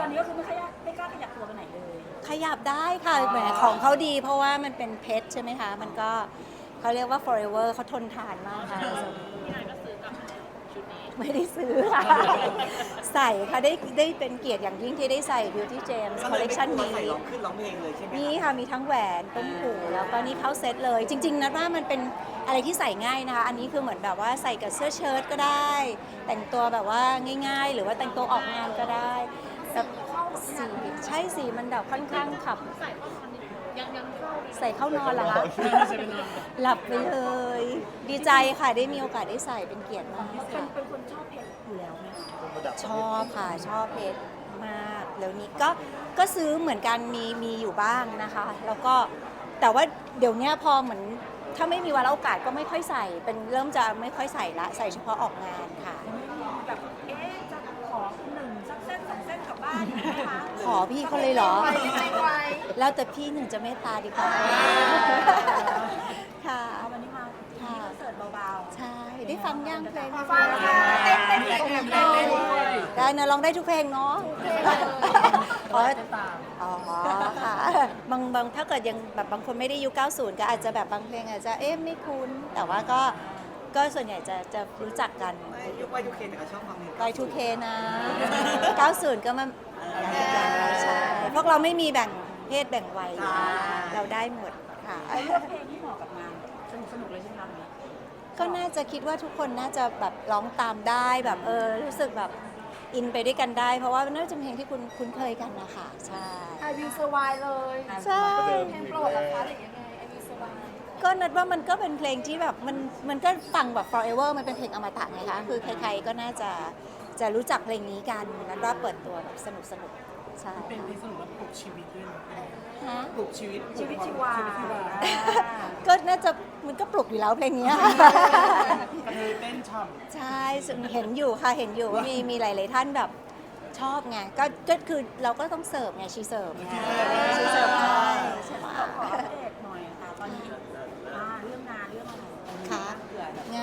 ตอนนี้ก็คือไม่ขยับไม่กล้าขยับตัวไปไหนเลย ขยับได้ค่ะแหมของเขาดีเพราะว่ามันเป็นเพชรใช่ไหมคะ มันก็เขาเรียกว่า forever เขาทนทานมากค่ะไม่ได้ซื้อค่ะ ใส่ค่ะได้ได้เป็นเกียรติอย่างยิ่งที่ได้ใส่ Beauty James ก็เลยไม่ Collection กลัวนี้ ใส่ร้องขึ้นร้องเพลงเลยใช่ไหมนี่ค่ะมีทั้งแหวนต้มหูแล้วก็นี่เข้าเซตเลย จริง ๆนะว่ามันเป็นอะไรที่ใส่ง่ายนะคะ อันนี้คือเหมือนแบบว่าใส่กับเสื้อเชิ้ตก็ได้ แต่งตัวแบบว่าง่าย ๆ หรือว่าแต่งตัวออกงานก็ได้ แบบสีใช่สีมันแบบค่อนข้างขับ ใส่เข้านอนเหรอคะหลับไปเลย ดีใจค่ะได้มีโอกาสได้ใส่เป็นเกียรติมากเป็นค่ะเป็นคนชอบเพชรอยู่แล้วไหมคะชอบค่ะชอบเพชรมากแล้วนี้ก็ก็ซื้อเหมือนกันมีมีอยู่บ้างนะคะ แล้วก็แต่ว่าเดี๋ยวเนี้ยพอเหมือนถ้าไม่มีวาระโอกาสก็ไม่ค่อยใส่ เป็นเริ่มจะไม่ค่อยใส่ละใส่เฉพาะออกงานค่ะ ขอพี่เขาเลยเหรอไม่ไวแล้วแต่พี่หนึ่งจะเมตตาดีกว่า ค่ะเอาวันนี้มาที่คอนเสิร์ตเบาใช่ ได้ฟังย่างเพลงๆฟังค่ะเต้นเต้นเต้นเต้นเต้นเต้นได้นะร้องได้ทุกเพลงเนาะอ๋ออ๋อค่ะ บางบางถ้าเกิดยังแบบบางคนไม่ได้ยุค90 ก็อาจจะแบบบางเพลงอาจจะเอ๊ะไม่คุ้น แต่ว่าก็ก็ส่วนใหญ่จะจะรู้จักกันไม่ยุควัยทุกเคนแต่ก็ชอบฟังเพลงไปทูเคนะ 90 ก็มา ใช่พวกเราไม่มีแบ่งเพศแบ่งวัยเราได้หมดค่ะ เลือกเพลงที่เหมาะกับงานสนุกสนุกเลยใช่ไหมคะ ก็น่าจะคิดว่าทุกคนน่าจะแบบร้องตามได้แบบเออรู้สึกแบบอินไปด้วยกันได้ เพราะว่าน่าจะเป็นเพลงที่คุณคุ้นเคยกันนะคะใช่ไอวีสวายเลยใช่ เพลงโปรดราคาหรือยังไงไอวีสวายก็นัดว่ามันก็เป็นเพลงที่แบบมันมันก็ฟังแบบ forever มันเป็นเพลงอมตะไงคะ คือใครๆก็น่าจะ จะรู้จักเพลงนี้กันนัดว่าเปิดตัวแบบสนุกสนุกๆใช่ เป็นเพลงสนุกแล้วปลุกชีวิตด้วยนะฮะปลุกชีวิตชีวิตชีวาชีวิตชีวาก็น่าจะมันก็ปลุกอยู่แล้วเพลงเนี้ย กระเทยเต้นฉ่ใช่ซึ่งเห็นอยู่ค่ะ เห็นอยู่ว่ามีมีหลาย ๆ ท่านแบบชอบไง ก็ก็คือเราก็ต้องเสิร์ฟไง ชีเสิร์ฟไงชีเสิร์ฟให้ใช่ไหม ขอขออัปเดต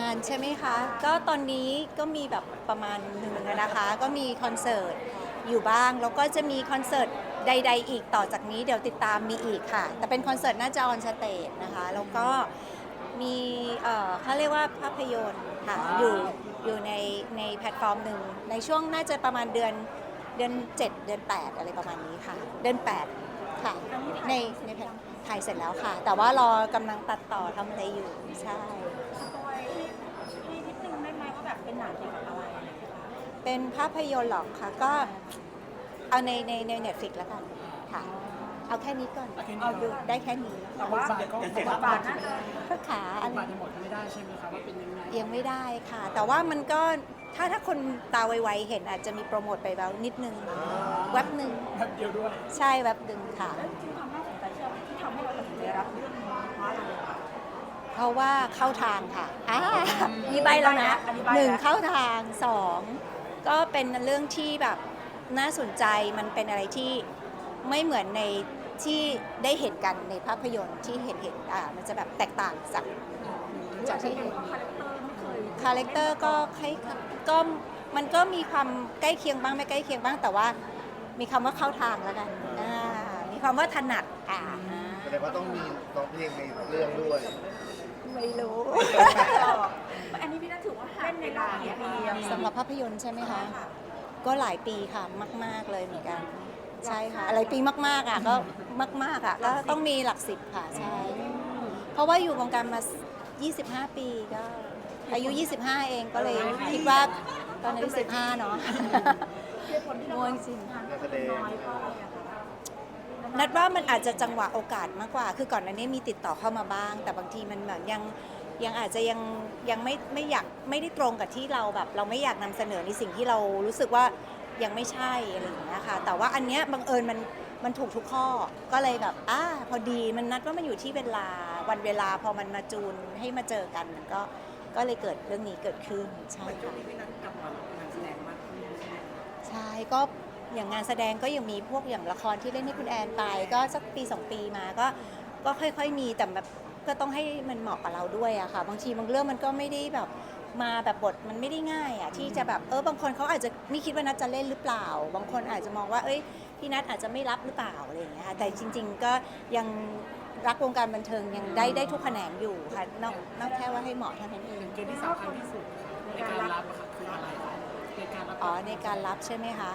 านใช่ไหมคะ ก็ตอนนี้ก็มีแบบประมาณหนึ่งอะนะคะ ก็มีคอนเสิร์ตอยู่บ้าง แล้วก็จะมีคอนเสิร์ตใด ๆ อีกต่อจากนี้เดี๋ยวติดตามมีอีกค่ะ แต่เป็นคอนเสิร์ตน่าจะออนสเตจนะคะ แล้วก็มีเอ่อเขาเรียกว่าภาพยนตร์ค่ะอยู่อยู่ในในแพลตฟอร์มหนึ่งในช่วงน่าจะประมาณเดือนเดือน 7 เดือน 8 อะไรประมาณนี้ค่ะ เดือน 8 ค่ะ ในในแพลตถ่ายเสร็จแล้วค่ะ แต่ว่ารอกำลังตัดต่อทำอะไรอยู่ใช่ สปอยให้ให้นิดนึงได้ไหมว่าแบบเป็นหนังเกี่ยวกับอะไรอะไรอย่างเงี้ยค่ะเป็นภาพยนตร์หรอกค่ะ ก็เอาในในในเน็ตฟิกแล้วกันค่ะ เอาแค่นี้ก่อนเอาดูได้แค่นี้ แต่ว่าำบาทก็บทบาทน่าจะก็ขาอันบาทยังบอกไม่ได้ใช่ไหมคะว่าเป็นยังไงยังไม่ได้ค่ะ แต่ว่ามันก็ถ้าถ้าคนตาไวๆเห็นอาจจะมีโปรโมทไปแล้วนิดนึงแว็บหนึ่งแบบเดียวด้วย ใช่แว็บหนึ่งค่ะ แล้วจริงๆความน่าสนใจที่เราที่ทำให้เราตัดสินใจรับเรื่องนี้เพราะอะไรคะ เพราะว่าเข้าทางค่ะอ่ามีใบแล้วนะอันนี้ใบ้แล้ว หนึ่งเข้าทางสองก็เป็นเรื่องที่แบบน่าสนใจมันเป็นอะไรที่ไม่เหมือนในที่ได้เห็นกันในภาพยนตร์ที่เห็นเห็นอ่ามันจะแบบแตกต่างจากจากที่เห็น คาแรคเตอร์ไม่เคยคาแรคเตอร์ก็คล้ายก็มันก็มีความใกล้เคียงบ้างไม่ใกล้เคียงบ้างแต่ว่า มีคำว่าเข้าทางแล้วกันอ่า มีความว่าถนัดอ่าแสดงว่าต้องมีร้องเพลงในเรื่องด้วยไม่รู้ อันนี้พี่น่าถือว่าเล่นในรอบกี่ปีอะสำหรับภาพยนตร์ใช่ไหมคะ ก็หลายปีค่ะมาก ๆเลยเหมือนกัน ใช่ค่ะอะไรปีมากๆอะก็มาก ๆอะก็ต้องมีหลักสิบค่ะใช่เพราะว่าอยู่วงการมา 25 ปีก็ อายุ 25 เองก็เลยคิดว่าตอนอายุ15 เนาะเหตุผลที่เราง่วงจริงงานก็เป็นน้อยเพราะอะไรอะคะ นัดว่ามันอาจจะจังหวะโอกาสมากกว่า คือก่อนหน้านี้มีติดต่อเข้ามาบ้าง แต่บางทีมันเหมือนยังยังอาจจะยังยังไม่ไม่อยากไม่ได้ตรงกับที่เราแบบ เราไม่อยากนำเสนอในสิ่งที่เรารู้สึกว่ายังไม่ใช่อะไรอย่างเงี้ยค่ะ แต่ว่าอันเนี้ยบังเอิญมันมันถูกทุกข้อ ก็เลยแบบอ่าพอดีมันนัดว่ามันอยู่ที่เวลาวันเวลาพอมันมาจูนให้มาเจอกันมันก็ก็เลยเกิดเรื่องนี้เกิดขึ้นใช่เหมือนช่วงค่ะนี้พี่นัทกลับมางานแสดงมากขึ้นใช่ไหม ใช่ก็ อย่างงานแสดงก็ยังมีพวกอย่างละครที่เล่นให้คุณแอนไป ก็สักปีสองปีมาก็ก็ค่อยๆมีแต่แบบก็ต้องให้มันเหมาะกับเราด้วยอะค่ะ บางทีบางเรื่องมันก็ไม่ได้แบบมาแบบบทมันไม่ได้ง่ายอะที่จะแบบเออบางคนเขาอาจจะไม่คิดว่านัทจะเล่นหรือเปล่า บางคนอาจจะมองว่า เอ้ยพี่นัทอาจจะไม่รับหรือเปล่าอะไรอย่างเงี้ยค่ะแต่จริง ๆ ก็ยังรักวงการบันเทิงยังได้ได้ทุกแขนงอยู่ค่ะนอกนอกแค่ว่าให้เหมาะเท่านั้นเองเกณฑ์ที่สำคัญที่สุดในการรับอะค่ะคืออะไรคะในการรับอ๋อในการรับใช่ไหมคะ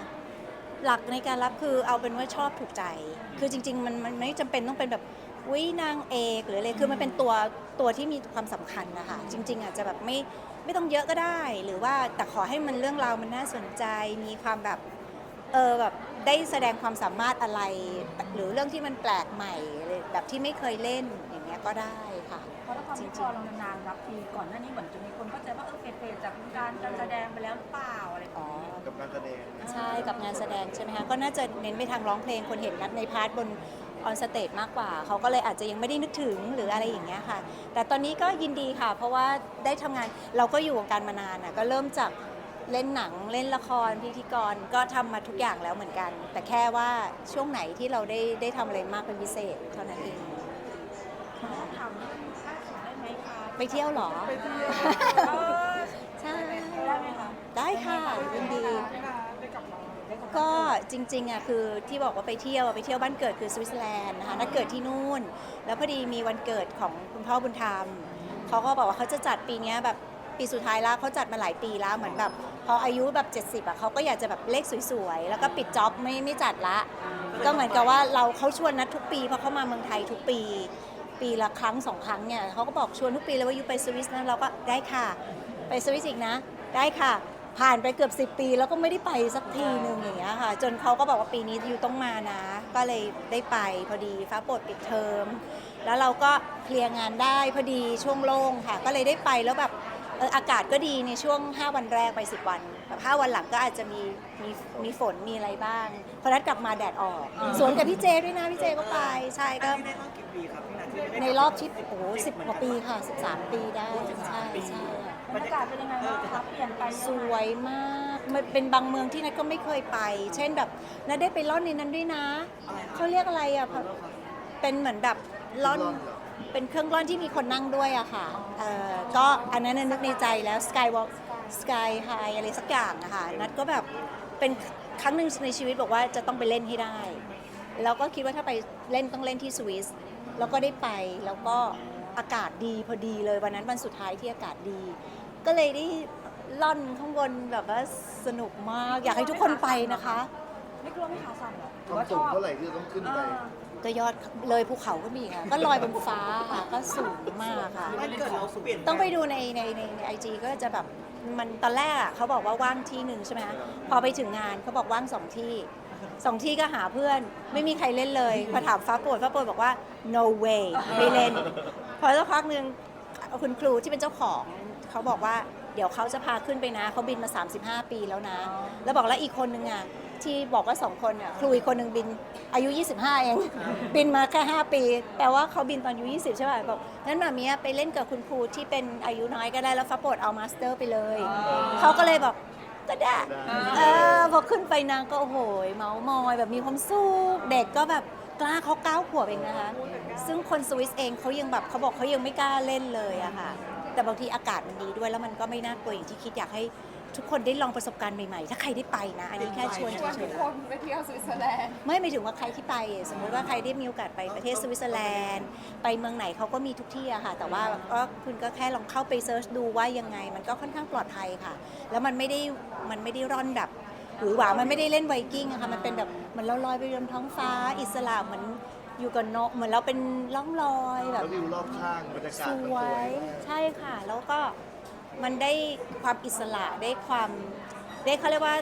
หลักในการรับคือเอาเป็นว่าชอบถูกใจ คือจริง ๆ มันมันไม่จำเป็นต้องเป็นแบบวินางเอกหรืออะไรคือมันเป็นตัวตัวที่มีความสำคัญนะคะจริง ๆ อาจจะแบบไม่ไม่ต้องเยอะก็ได้ หรือว่าแต่ขอให้มันเรื่องราวมันน่าสนใจมีความแบบเออแบบได้แสดงความสามารถอะไร หรือเรื่องที่มันแปลกใหม่อะไรแบบที่ไม่เคยเล่นอย่างเงี้ยก็ได้ะเพราะละครที่พอเรานานๆรับทีก่อนหน้านี้เหมือนจะมีคนเข้าใจว่าเออเฟดๆจากวงการการแสดงไปแล้วหรือเปล่าอะไรอย่างอ๋อเงี้ยกับการแสดงใช่กับงานแสดงใช่ไหมคะก็น่าจะเน้นไปทางร้องเพลงคนเห็นนัดในพาร์ทบนออนสเตจมากกว่า เขาก็เลยอาจจะยังไม่ได้นึกถึงหรืออะไรอย่างเงี้ยค่ะ แต่ตอนนี้ก็ยินดีค่ะ เพราะว่าได้ทำงานเราก็อยู่วงการมานานอะก็เริ่มจากเล่นหนังเล่นละครพิธีกรก็ทำมาทุกอย่างแล้วเหมือนกัน แต่แค่ว่าช่วงไหนที่เราได้ได้ทำอะไรมากเป็นพิเศษเท่านั้นเองถามค่าของได้ ไหมคะไปเที่ยวเหรอเออใช่ได้ไหมคะได้ค่ะยินดี ก็จริงๆอะคือที่บอกว่าไปเที่ยวอะไปเที่ยวบ้านเกิดคือสวิตเซอร์แลนด์นะคะนัดเกิดที่นู่น แล้วพอดีมีวันเกิดของคุณพ่อบุญธรรมเขาก็บอกว่าเขาจะจัดปีเนี้ยแบบปีสุดท้ายแล้วเขาจัดมาหลายปีแล้วเหมือนแบบพออายุแบบ 70อะเขาก็อยากจะแบบเลขสวยๆ แล้วก็ปิดจ็อบไม่ไม่จัดละ ก็เหมือนกับว่าเราเขาชวนนัดทุกปีเพราะเขามาเมืองไทยทุกปี ปีละครั้งสองครั้งเนี่ยเขาก็บอกชวนทุกปีเลยว่าอยู่ไปสวิสนะเราก็ได้ค่ะ ไปสวิสอีกนะ ได้ค่ะ ผ่านไปเกือบ 10 ปีแล้วก็ไม่ได้ไปสักทีหนึ่งอย่างเงี้ยค่ะ จนเขาก็บอกว่าปีนี้อยู่ต้องมานะ ก็เลยได้ไปพอดีฟ้าโปรดปิดเทอมแล้วเราก็เคลียร์งานได้พอดีช่วงโล่งค่ะ ก็เลยได้ไปแล้วแบบเอออากาศก็ดีในช่วง 5 วันแรกไป 10 วันแบบ5วันหลังก็อาจจะมีมีมีฝนมีอะไรบ้างพอนัดกลับมาแดดออก สวนกับพี่เจด้วยนะพี่เจก็ไปใช่ก็ อันนี้ได้รอบกี่ปีครับพี่นาทีได้ ในรอบที่โอ้โหสิบกว่าปีค่ะ 13 ปีได้ใช่ใช่บรรยากาศเป็นยังไงบ้างคะเปลี่ยนไปสวยมากมันเป็นบางเมืองที่นัทก็ไม่เคยไป เช่นแบบนัทได้ไปล่อนในนั้นด้วยนะอะไรครับเขาเรียกอะไรอะเป็นเหมือนแบบล่อนล่อนเหรอเป็นเครื่องล่อนที่มีคนนั่งด้วยอะค่ะ เอ่อก็อันนั้นนะนึกในใจแล้ว Skywalk Sky High อะไรสักอย่างอะค่ะ นัทก็แบบเป็นครั้งหนึ่งในชีวิตบอกว่าจะต้องไปเล่นให้ได้ แล้วก็คิดว่าถ้าไปเล่นต้องเล่นที่สวิสแล้วก็ได้ไปแล้วก็อากาศดีพอดีเลยวันนั้นวันสุดท้ายที่อากาศดี ก็เลยได้ล่อนข้างบนแบบว่าสนุกมาก อยากให้ทุกคนไปนะคะ ไม่กลัวไม่ขาสั่นเหรอหครือวามว่าชสูงอบเท่าไหร่ที่เราต้องขึ้นไป ก็ยอดเลยภูเขาก็มีค่ะ ก็ลอยบนฟ้าค่ะ ก็สูงมากค่ะมันเกิดเราเปลี่ยนต้องไปดูในในในในไอจีก็จะแบบมันตอนแรกอะเขาบอกว่าว่างที่หนึ่งใช่ไหมคะพอไปถึงงานเขาบอกว่างสองที่ สองที่ก็หาเพื่อนไม่มีใครเล่นเลยพอถามฟ้าโปรดฟ้าโปรดบอกว่า no way ไม่เล่น พอสักพักหนึ่งคุณครูที่เป็นเจ้าของเขาบอกว่าเดี๋ยวเขาจะพาขึ้นไปนะเขาบินมา 35 ปีแล้วนะ แล้วบอกแล้วอีกคนนึงอะที่บอกว่าสองคนอะครูอีกคนหนึ่งบินอายุ 25 เอง บินมาแค่ 5 ปีแต่ว่าเขาบินตอนอายุ 20 ใช่ป่ะบอกงั้นหมามีไปเล่นกับคุณครูที่เป็นอายุน้อยก็ได้แล้วฟ้าโปรดเอามาสเตอร์ไปเลยเขาก็เลยบอก ก็ได้ เออพอขึ้นไปนางก็โอ้โหเมาส์มอยแบบมีความสุขเด็กก็แบบกล้าเขาเก้าขวบเองนะคะ ซึ่งคนสวิสเองเขายังแบบเขาบอกเขายังไม่กล้าเล่นเลยอะค่ะ แต่บางทีอากาศมันดีด้วยแล้วมันก็ไม่น่ากลัวอย่างที่คิดอยากให้ ทุกคนได้ลองประสบการณ์ใหม่ๆ ถ้าใครได้ไปนะ อันนี้แค่ชวนชวนเฉทุกยคนไปเที่ยวสวิตเซอร์แลนด์ๆไม่หมายถึงว่าใครที่ไป สมมติว่าใครได้มีโอกาสไปประเทศสวิตเซอร์แลนด์ ไปเมืองไหนเขาก็มีทุกที่อะค่ะ แต่ว่าก็คุณก็แค่ลองเข้าไปเซิร์ชดูว่ายังไง มันก็ค่อนข้างปลอดภัยค่ะ แล้วมันไม่ได้มันไม่ได้ร่อนแบบหรือหวามันไม่ได้เล่นไวกิ้งอะค่ะ มันเป็นแบบเหมือนเราลอยไปบนท้องฟ้า อิสระเหมือนอยู่กับนกเหมือนเราเป็นล่องลอยแบแล้บววิวรอบข้างบรรยากาศสมันสววยย ใช่ค่ะ แล้วก็ มันได้ความอิสระได้ความได้เขาเรียกว่า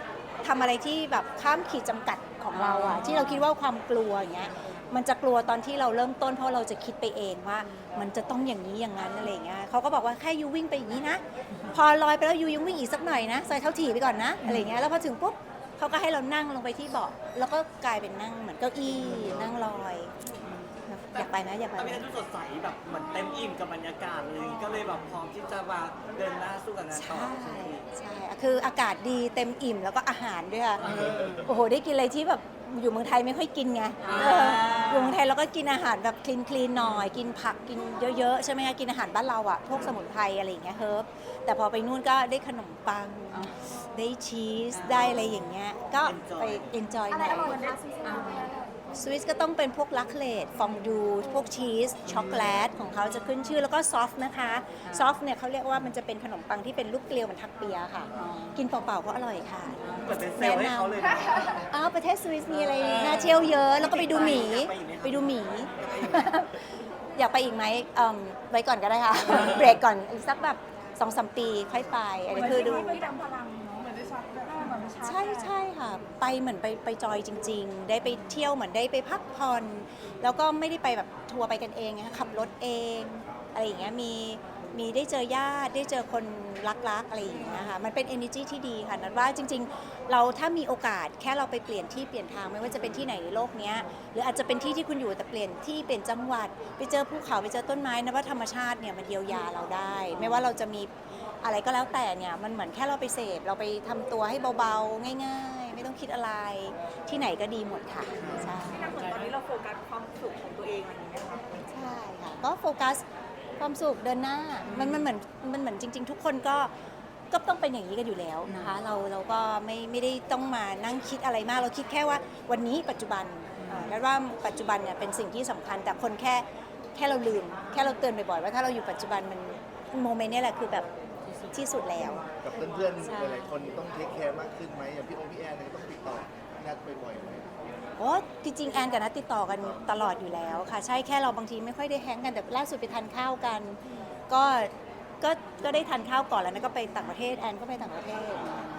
ทำอะไรที่แบบข้ามขีดจำกัดของเราอะที่เราคิดว่าความกลัวอย่างเงี้ยมันจะกลัวตอนที่เราเริ่มต้นเพราะเราจะคิดไปเองว่า มันจะต้องอย่างนี้อย่างนั้นอะไรอย่างเงี้ยเขาก็บอกว่าแค่ยูวิ่งไปอย่างนี้นะ พอลอยไปแล้วยูยังวิ่งอีกสักหน่อยนะใส่เท้าถี่ไปก่อนนะอะไรอย่างเงี้ยแล้วพอถึงปุ๊บเขาก็ให้เรานั่งลงไปที่เบาะแล้วก็กลายเป็นนั่งเหมือนเก้าอี้นั่งลอย อยากไปนะอยากไปแต่พี่นะนาดูสดใสแบบเหมือนเต็มอิ่มกับบรรยากาศเลยก็เลยแบบพร้อมที่จะมาเดินหน้าสู้กับงานต่อใช่ใช่ไหมใช่คืออากาศดีเต็มอิ่มแล้วก็อาหารด้วยค่ะโอ้โห ได้กินอะไรที่แบบอยู่เมืองไทยไม่ค่อยกินไงเอออยู่เมืองไทยเราก็กินอาหารแบบคลีนคลีนหน่อย กินผักกินเยอะๆ ใช่ไหมคะกินอาหารบ้านเราอะพวกสมุนไพรอะไรอย่างเงี้ยเฮิร์บแต่พอไปนู่นก็ได้ขนมปัง ได้ชีสได้อะไรอย่างเงี้ยก็ไปเอนจอยอะไรหน่อยอร่อยคะสวิสเซอร์แลนด์ สวิสก็ต้องเป็นพวกลักเลดฟองดูพวกชีสช็อกโกแลตของเขาจะขึ้นชื่อแล้วก็ซอฟต์นะคะซอฟต์เนี่ยเขาเรียกว่ามันจะเป็นขนมปังที่เป็นลูกเกลียวเหมือนทักเปียค่ะ กินเปล่าๆก็อร่อยค่ะเหมือนเป็นเซลล์ให้เขาเลยนะอ้าวประเทศสวิสมีอะไรน่าเที่ยวเยอะ แล้วก็ไปดูหมีไปดูหมี อยากไปอีกไหมเอิ่มไว้ก่อนก็ได้ค่ะ เบรกก่อนอีกสักแบบสองสามปีค่อยไปอันนี้คือดูไปดำพลัง เหมือนได้ชาร์จใช่ใช่ค่ะ ไปเหมือนไปไปจอยจริง ๆ ได้ไปเที่ยวเหมือนได้ไปพักผ่อน แล้วก็ไม่ได้ไปแบบทัวร์ไปกันเองนะคะขับรถเองอะไรอย่างเงี้ยมีมีได้เจอญาติได้เจอคนรักๆอะไรอย่างเงี้ยค่ะมันเป็น energy ที่ดีค่ะนัดว่าจริง ๆ เราถ้ามีโอกาสแค่เราไปเปลี่ยนที่เปลี่ยนทางไม่ว่าจะเป็นที่ไหนในโลกเนี้ยหรืออาจจะเป็นที่ที่คุณอยู่แต่เปลี่ยนที่เปลี่ยนจังหวัด ไปเจอภูเขาไปเจอต้นไม้นะว่าธรรมชาติเนี่ยมันเยียวยาเราได้ ไม่ว่าเราจะมี อะไรก็แล้วแต่เนี่ยมันเหมือนแค่เราไปเสพเราไปทำตัวให้เบาๆ ง่าย ๆ ไม่ต้องคิดอะไรที่ไหนก็ดีหมดค่ะใช่ที่เหมือนตอนนี้เราโฟกัสความสุขของตัวเองอะไรอย่างเงี้ยค่ะใช่ค่ะก็โฟกัสความสุขเดินหน้ามันมันเหมือนมันเหมือนจริง ๆ ทุกคนก็ก็ต้องเป็นอย่างนี้กันอยู่แล้วนะคะเราเราก็ไม่ไม่ได้ต้องมานั่งคิดอะไรมาก เราคิดแค่ว่าวันนี้ปัจจุบันอ่าแล้วว่าปัจจุบันเนี่ยเป็นสิ่งที่สำคัญแต่คนแค่แค่เราลืม แค่เราเตือนบ่อยๆว่าถ้าเราอยู่ปัจจุบันมันโมเมนต์เนี้แหละคือแบบ ที่สุดแล้ว กับเพื่อนใช่ๆหลายๆคนต้องเทคแคร์มากขึ้นไหมอย่างพี่องค์พี่แอนเนี่ยก็ต้องติดต่อนัดบ่อยๆไหม โอ้จริงๆแอนกับนัทติดต่อกันตลอดอยู่แล้วค่ะ ใช่แค่เราบางทีไม่ค่อยได้แฮงกันแต่ล่าสุดไปทานข้าวกัน ก็ก็ก็ได้ทานข้าวก่อนแล้วนะก็ไปต่างประเทศแอนก็ไปต่างประเทศ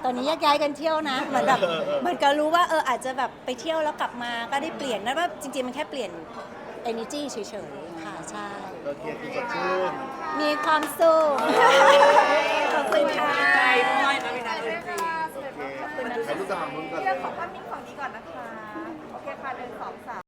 ตอนนี้แยกย้ายกันเที่ยวนะเหมือนแบบเหมือนกับรู้ว่าเอออาจจะแบบไปเที่ยวแล้วกลับมาก็ได้เปลี่ยนนะว่าจริงๆมันแค่เปลี่ยน energy เฉยๆค่ะใช่ก็เคลียร์คือสดชื่น มีความสุขขอบ คุณค่ะใจด้วยนะพี่นัทเลยจริงโอเคถ่ายรูปกับหางมุมก่อน เรื่องของภาพนิ่งฝั่งนี้ก่อนนะคะ โอเคค่ะหนึ่งสองสาม